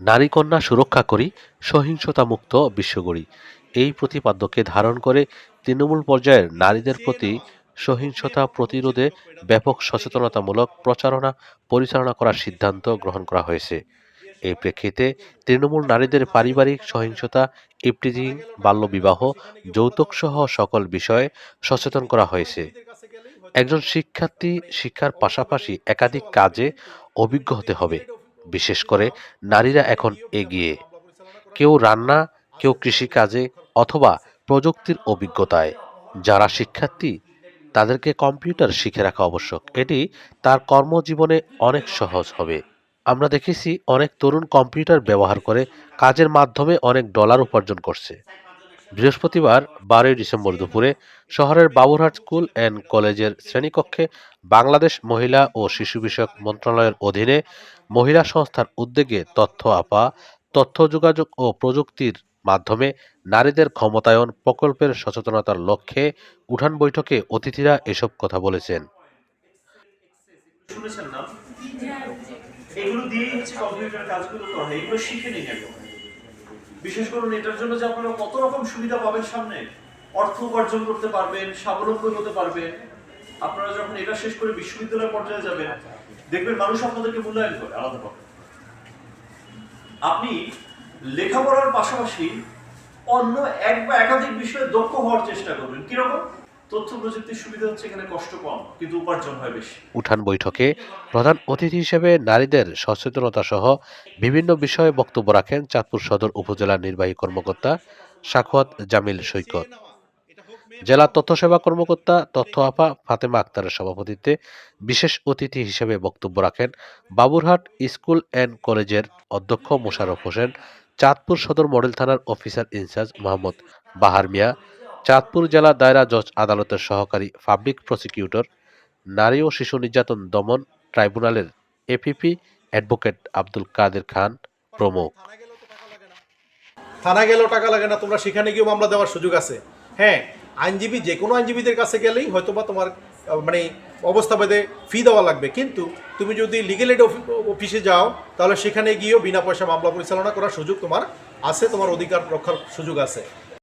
নারী কন্যা সুরক্ষা করি সহিংসতা মুক্ত বিশ্ব গড়ি এই প্রতিপাদ্যকে ধারণ করে তৃণমূল পর্যায়ের নারীদের প্রতি সহিংসতা প্রতিরোধে ব্যাপক সচেতনতামূলক প্রচারণা, পরিচালনা করার সিদ্ধান্ত গ্রহণ করা হয়েছে। এই প্রেক্ষিতে তৃণমূল নারীদের পারিবারিক সহিংসতা, ইপটিজিং, বাল্যবিবাহ, যৌতুকসহ সকল বিষয়ে সচেতন করা হয়েছে। একজন শিক্ষার্থী শিক্ষার পাশাপাশি একাধিক কাজে অভিজ্ঞ হতে হবে। বিশেষ করে নারীরা এখন এগিয়ে। কেউ রান্না, কেউ কৃষিকাজে অথবা প্রযুক্তির অভিজ্ঞতায়। যারা শিক্ষার্থী, তাদেরকে কম্পিউটার শিখে রাখা আবশ্যক। এটি তার কর্মজীবনে অনেক সহজ হবে। আমরা দেখেছি অনেক তরুণ কম্পিউটার ব্যবহার করে কাজের মাধ্যমে অনেক ডলার উপার্জন করছে। বৃহস্পতিবার বারোই ডিসেম্বর দুপুরে শহরের বাবুরহাট স্কুল অ্যান্ড কলেজের শ্রেণীকক্ষে বাংলাদেশ মহিলা ও শিশু বিষয়ক মন্ত্রণালয়ের অধীনে মহিলা সংস্থার উদ্যোগে তথ্য আপা, তথ্য যোগাযোগ ও প্রযুক্তির মাধ্যমে নারীদের ক্ষমতায়ন প্রকল্পের সচেতনতার লক্ষ্যে উঠান বৈঠকে অতিথিরা এসব কথা বলেছেন। শুনেছেন না? এগুলো হচ্ছে কম্পিউটার কাজগুলো করা এগুলো শিখে একদম বিশেষ করুন, এটার জন্য যে আপনারা কত রকম সুবিধা পাবেন সামনে, অর্থ উপার্জন করতে পারবেন, স্বাবলম্বী হতে পারবেন। আপনারা যখন এটা শেষ করে বিশ্ববিদ্যালয় পর্যায়ে যাবেন, দেখবেন মানুষ আপনাদেরকে মূল্যায়ন করে আলাদাভাবে আপনি লেখাপড়ার পাশাপাশি অন্য এক বা একাধিক বিষয়ে দক্ষ হওয়ার চেষ্টা করবেন। কীরকম? তথ্য প্রযুক্তির সুবিধা হচ্ছে এখানে কষ্ট কম, কিন্তু উপার্জন হয় বেশি। উঠান বৈঠকে প্রধান অতিথি হিসেবে নারীদের সচেতনতা সহ বিভিন্ন বিষয়ে বক্তব্য রাখেন চাঁদপুর সদর উপজেলা নির্বাহী কর্মকর্তা জামিল সৈকত। জেলা তথ্য সেবা কর্মকর্তা তথ্য আপা ফাতেমা আক্তারের সভাপতিত্বে বিশেষ অতিথি হিসেবে বক্তব্য রাখেন বাবুরহাট স্কুল অ্যান্ড কলেজের অধ্যক্ষ মোশাররফ হোসেন, চাঁদপুর সদর মডেল থানার officer in charge Mohammad Bahar Mia Chandpur জেলা দায়রা জজ আদালতের সহকারী পাবলিক প্রসিকিউটর, নারী ও শিশু নির্যাতন দমন ট্রাইব্যুনালের এপিপি অ্যাডভোকেট আব্দুল কাদের খান প্রমুখ। থানা গেলেও টাকা লাগে না, তোমরা সেখানে গিয়েও মামলা দেওয়ার সুযোগ আছে। হ্যাঁ আইনজীবী, যে কোনো আইনজীবীদের কাছে গেলেই হয়তো বা তোমার মানে অবস্থা ভেদে ফি দেওয়া লাগবে। কিন্তু তুমি যদি লিগেল এড অফিসে যাও, তাহলে সেখানে গিয়েও বিনা পয়সা মামলা পরিচালনা করার সুযোগ তোমার আছে, তোমার অধিকার রক্ষার সুযোগ আছে।